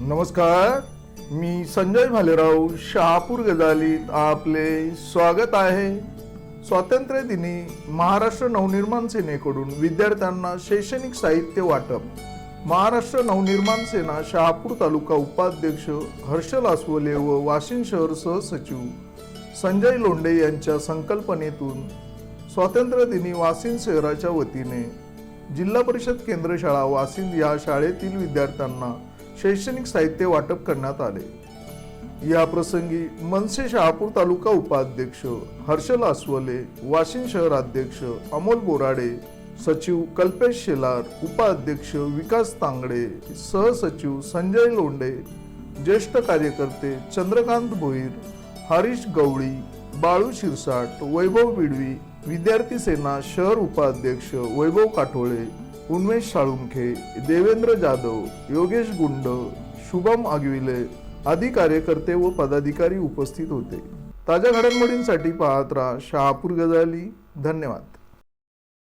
नमस्कार मी संजय भालेराव शहापूर गजालीत आपले स्वागत आहे. स्वातंत्र्य दिनी महाराष्ट्र नवनिर्माण सेनेकडून विद्यार्थ्यांना शैक्षणिक साहित्य वाटप. महाराष्ट्र नवनिर्माण सेना शहापूर तालुका उपाध्यक्ष हर्षल आसवले व वाशिम शहर सहसचिव संजय लोंढे यांच्या संकल्पनेतून स्वातंत्र्य दिनी वाशिम शहराच्या वतीने जिल्हा परिषद केंद्र शाळा या शाळेतील विद्यार्थ्यांना शैक्षणिक साहित्य वाटप करण्यात आले. या प्रसंगी मनसे शहापूर तालुका उपाध्यक्ष हर्षल आसवले वाशिम शहर अध्यक्ष अमोल बोराडे सचिव कल्पेश शेलार उपाध्यक्ष विकास तांगडे सहसचिव संजय लोंडे ज्येष्ठ कार्यकर्ते चंद्रकांत भोईर हरीश गवळी बाळू शिरसाट वैभव बिडवी विद्यार्थी सेना शहर उपाध्यक्ष वैभव काठोळे उन्मेष साळुंखे देवेंद्र जाधव योगेश गुंड शुभम आगविले आदी कार्यकर्ते व पदाधिकारी उपस्थित होते ताज्या घडामोडींसाठी पाहत राहा शहापूर गजाली धन्यवाद